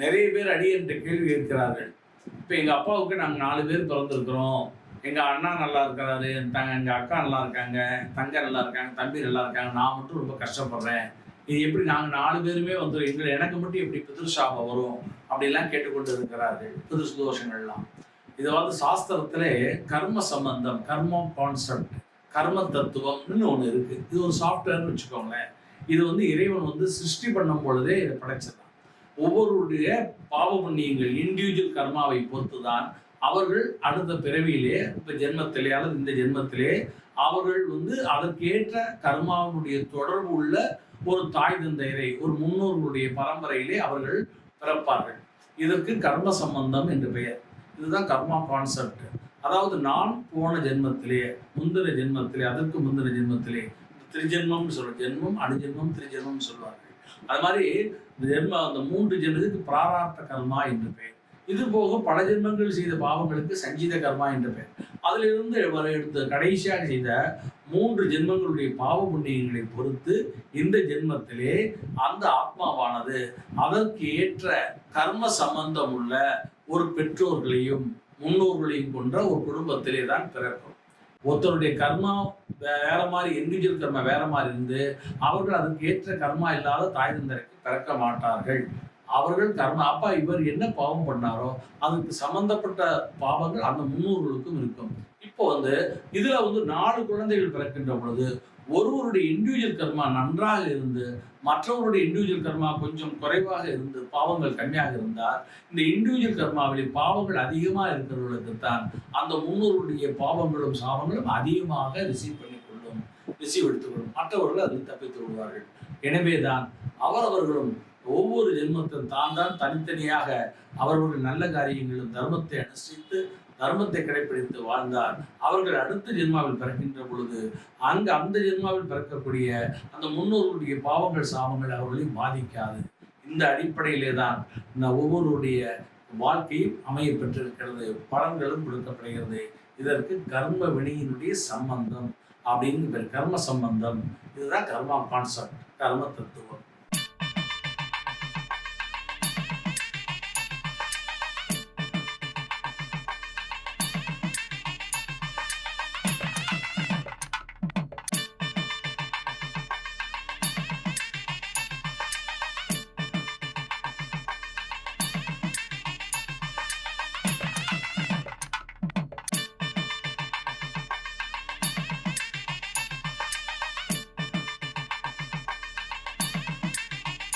நிறைய பேர் அடியன்ட்ட கேள்வி இருக்கிறார்கள் இப்போ எங்கள் அப்பாவுக்கு நாங்கள் நாலு பேர் பிறந்திருக்கிறோம். எங்கள் அண்ணா நல்லா இருக்கிறாரு என் தங்க எங்கள் அக்கா நல்லா இருக்காங்க தங்க நல்லா இருக்காங்க தம்பி நல்லா இருக்காங்க நான் மட்டும் ரொம்ப கஷ்டப்படுறேன். இது எப்படி நாங்கள் நாலு பேருமே வந்து எங்களை எனக்கு மட்டும் எப்படி பிதிர்ஷாபம் வரும்? அப்படிலாம் கேட்டுக்கொண்டு இருக்கிறார்கள் பிதிரு தோஷங்கள்லாம். இதாவது வந்து சாஸ்திரத்திலே கர்ம சம்பந்தம் கர்மம் கான்செப்ட் கர்ம தத்துவம்னு ஒன்று இருக்குது இது ஒரு சாஃப்ட்வேர்னு வச்சுக்கோங்களேன். இது வந்து இறைவன் வந்து சிருஷ்டி பண்ணும் பொழுதே இதை படைச்சதான் ஒவ்வொருடைய பாவ புண்ணியங்கள் இண்டிவிஜுவல் கர்மாவை பொறுத்து தான் அவர்கள் அடுத்த பிறவியிலே இப்ப ஜென்மத்திலே அல்லது இந்த ஜென்மத்திலே அவர்கள் வந்து அதற்கேற்ற கர்மாவுடைய தொடர்பு உள்ள ஒரு தாய் தந்தையரை ஒரு முன்னோர்களுடைய பரம்பரையிலே அவர்கள் பிறப்பார்கள். இதற்கு கர்ம சம்பந்தம் என்று பெயர். இதுதான் கர்மா கான்செப்ட் அதாவது நான் போன ஜென்மத்திலே முந்தின ஜென்மத்திலே அதற்கு முந்தின ஜென்மத்திலே திருஜென்மம்னு சொல்ற ஜென்மம் அணுஜென்மம் திருஜென்மம் சொல்லுவார்கள். அது மாதிரி ஜென்ம அந்த மூன்று ஜென்மத்துக்கு பிராரார்த்த கர்மா என்று பெயர். இது போக பல ஜென்மங்கள் செய்த பாவங்களுக்கு சஞ்சீத கர்மா என்று பெயர். அதிலிருந்து வர எடுத்த கடைசியாக செய்த மூன்று ஜென்மங்களுடைய பாவ புண்ணியங்களை பொறுத்து இந்த ஜென்மத்திலே அந்த ஆத்மாவானது அதற்கு ஏற்ற கர்ம சம்பந்தம் உள்ள ஒரு பெற்றோர்களையும் முன்னோர்களையும் கொண்ட ஒரு குடும்பத்திலே தான் பிறக்கும். ஒருத்தருடைய கர்மா வே- வேற மாதிரி இண்டிவிஜுவல் கர்மா வேற மாதிரி இருந்து அவர்கள் அதற்கு ஏற்ற கர்மா இல்லாத தாய் தந்தரைக்கு பிறக்க மாட்டார்கள். அவர்கள் கர்ம அப்பா இவர் என்ன பாவம் பண்ணாரோ அதுக்கு சம்பந்தப்பட்ட பாவங்கள் அந்த முன்னோர்களுக்கும் இருக்கும். இப்போ வந்து இதுல வந்து நாலு குழந்தைகள் பிறக்கின்ற பொழுது ஒருவருடைய இண்டிவிஜுவல் கர்மா நன்றாக இருந்து மற்றவருடைய இண்டிவிஜுவல் கர்மா கொஞ்சம் குறைவாக இருந்து பாவங்கள் கம்மியாக இருந்தால் இந்த இண்டிவிஜுவல் கர்மாவில் பாவங்கள் அதிகமாக இருக்கிறவர்களுக்கு தான் அந்த முன்னோருடைய பாவங்களும் சாபங்களும் அதிகமாக ரிசீவ் பண்ணிக்கொள்ளும் ரிசீவ் எடுத்துக்கொள்ளும் மற்றவர்கள் அதில் தப்பித்து விடுவார்கள். எனவே தான் அவரவர்களும் ஒவ்வொரு ஜென்மத்திலும் தான் தான் தனித்தனியாக அவர்களுடைய நல்ல காரியங்களும் தர்மத்தை அனுசரித்து தர்மத்தை கடைபிடித்து வாழ்ந்தார். அவர்கள் அடுத்த ஜென்மாவில் பிறக்கின்ற பொழுது அங்கு அந்த ஜென்மாவில் பிறக்கக்கூடிய அந்த முன்னோர்களுடைய பாவங்கள் சாபங்கள் அவர்களையும் பாதிக்காது. இந்த அடிப்படையிலே தான் இந்த ஒவ்வொருடைய வாழ்க்கையும் அமைய பெற்றிருக்கிறது. பலன்களும் கொடுக்கப்படுகிறது. இதற்கு கர்ம வினையினுடைய சம்பந்தம் அப்படின்னு பேர். கர்ம சம்பந்தம். இதுதான் கர்மா கான்செப்ட் கர்ம தத்துவம்.